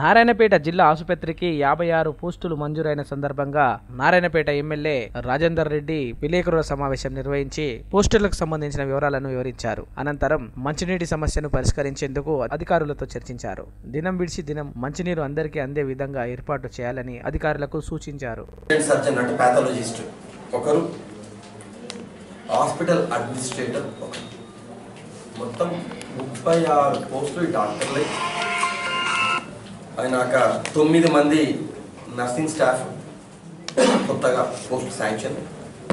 నారాయణపేట జిల్లా ఆసుపత్రికి యాభై ఆరు పోస్టులు మంజూరైన సందర్భంగా నారాయణపేట ఎమ్మెల్యే రాజేందర్ రెడ్డి విలేకరుల సమావేశం నిర్వహించి పోస్టులకు సంబంధించిన వివరాలను వివరించారు. అనంతరం మంచినీటి సమస్యను పరిష్కరించేందుకు అధికారులతో చర్చించారు. దినం విడిచి దినం మంచినీరు అందరికీ అందే విధంగా ఏర్పాటు చేయాలని అధికారులకు సూచించారు. ఒకరు హాస్పిటల్ అడ్మినిస్ట్రేటర్ మొత్తం ముప్పై ఆరు పోస్టులు డాక్టర్లే అయినాక తొమ్మిది మంది నర్సింగ్ స్టాఫ్ కొత్తగా పోస్ట్ శాంక్షన్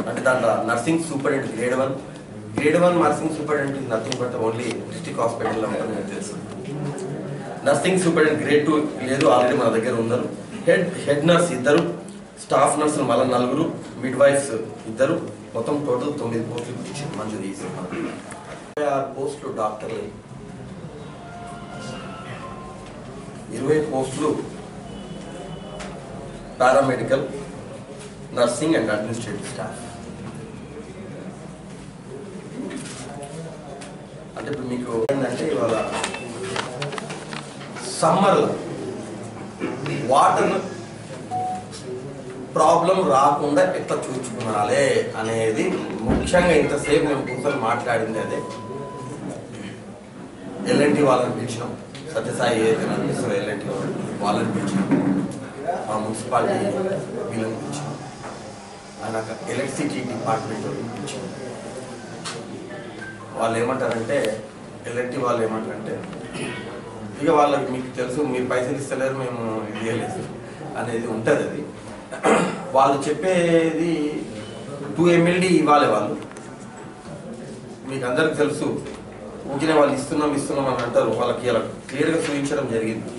అంటే దాంట్లో nursing superintendent grade one grade one nursing superintendent is nothing but only district హాస్పిటల్లో ఉంటుంది నాకు తెలుసు నర్సింగ్ సూపరింటెండెంట్ గ్రేడ్ టూ లేదు ఆల్రెడీ మన దగ్గర ఉన్నారు. హెడ్ హెడ్ నర్స్ ఇద్దరు స్టాఫ్ నర్సులు మళ్ళీ నలుగురు మిడ్ వైఫ్స్ ఇద్దరు. మొత్తం టోటల్ తొమ్మిది పోస్టులు ఇచ్చింది మంజూరు చేసి ఆరు పోస్టులు డాక్టర్లు ఇరవై పోస్టులు paramedical nursing and administrative staff. అంటే ఇప్పుడు మీకు ఏంటంటే ఇవాళ సమ్మర్లో వాటర్ ప్రాబ్లం రాకుండా ఎట్లా చూసుకునాలే అనేది ముఖ్యంగా ఇంతసేపు మేము కూర్చొని మాట్లాడింది అదే. ఎల్ఎన్టీ వాళ్ళని పిలిచినాం. సత్యసాయి ఏదైతే అనిపిస్తారో ఎలాంటి వాళ్ళని పిలిచినాం మా మున్సిపాలిటీ వీళ్ళని పిలిచినాం అలాగ ఎలక్ట్రిసిటీ డిపార్ట్మెంట్ వాళ్ళని వాళ్ళు ఏమంటారంటే ఎల్ఎన్టీ వాళ్ళు ఏమంటారంటే ఇక వాళ్ళకి మీకు తెలుసు మీరు పైసలు ఇస్తలేరు మేము ఇది చేయలేదు అనేది ఉంటుంది అది. వాళ్ళు చెప్పేది టూ ఎమ్మెల్డీ ఇవ్వాలి వాళ్ళు. మీకు అందరికి తెలుసు ఊకినే వాళ్ళు ఇస్తున్నాం ఇస్తున్నాం అని అంటారు. వాళ్ళకి ఇలా క్లియర్గా చూపించడం జరిగింది.